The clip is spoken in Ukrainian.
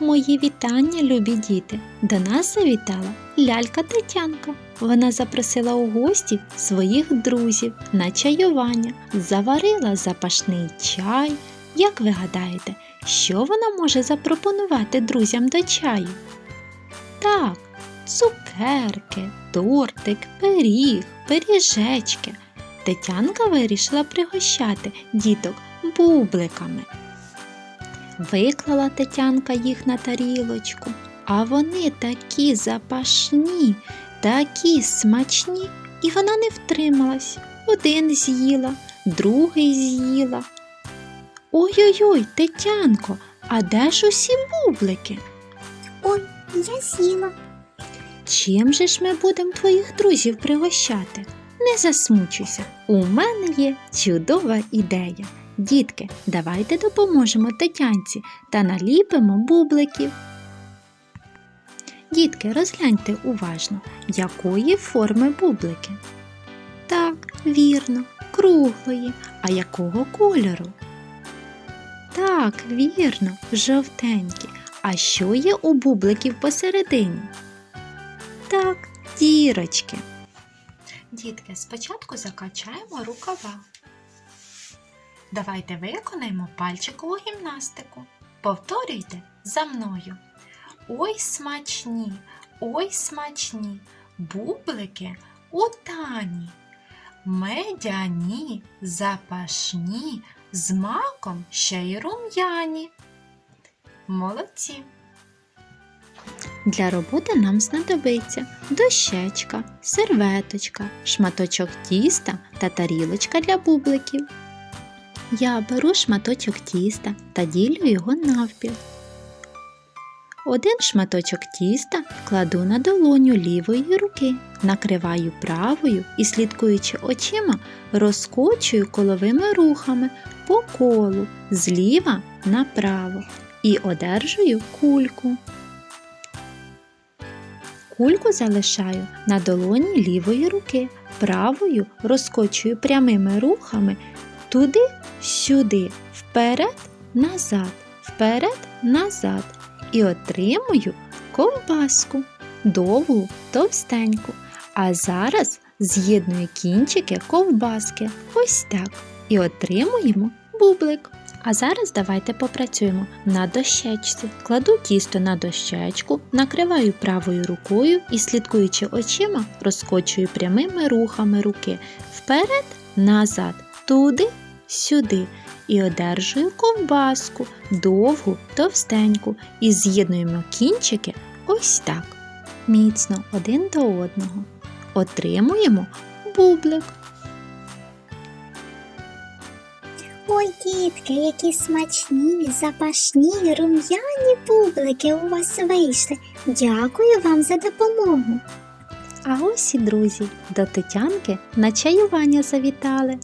Мої вітання, любі діти. До нас завітала лялька Тетянка. Вона запросила у гості своїх друзів на чаювання, заварила запашний чай. Як ви гадаєте, що вона може запропонувати друзям до чаю? Так, цукерки, тортик, пиріг, пиріжечки. Тетянка вирішила пригощати діток бубликами. Виклала Тетянка їх на тарілочку, а вони такі запашні, такі смачні, і вона не втрималась. Один з'їла, другий з'їла. Ой-ой-ой, Тетянко, а де ж усі бублики? Ой, я з'їла. Чим же ж ми будемо твоїх друзів пригощати? Не засмучуйся, у мене є чудова ідея. Дітки, давайте допоможемо Тетянці та наліпимо бубликів. Дітки, розгляньте уважно, якої форми бублики. Так, вірно, круглої. А якого кольору? Так, вірно, жовтенькі. А що є у бубликів посередині? Так, дірочки. Дітки, спочатку закачаємо рукава. Давайте виконаємо пальчикову гімнастику. Повторюйте за мною. Ой смачні, ой смачні, бублики у тані. Медяні, запашні, з маком ще й рум'яні. Молодці! Для роботи нам знадобиться дощечка, серветочка, шматочок тіста та тарілочка для бубликів. Я беру шматочок тіста та ділю його навпіл. Один шматочок тіста кладу на долоню лівої руки, накриваю правою і, слідкуючи очима, розкочую коловими рухами по колу зліва направо і одержую кульку. Кульку залишаю на долоні лівої руки, правою розкочую прямими рухами туди, сюди, вперед, назад, вперед, назад і отримую ковбаску, довгу, товстеньку. А зараз з'єдную кінчики ковбаски. Ось так. І отримуємо бублик. А зараз давайте попрацюємо на дощечці. Кладу тісто на дощечку, накриваю правою рукою і, слідкуючи очима, розкочую прямими рухами руки вперед, назад, туди, сюди. І одержую ковбаску, довгу, товстеньку, і з'єднуємо кінчики ось так. Міцно один до одного. Отримуємо бублик. Ой, дітки, які смачні, запашні, рум'яні бублики у вас вийшли. Дякую вам за допомогу. А ось і друзі до Тетянки на чаювання завітали.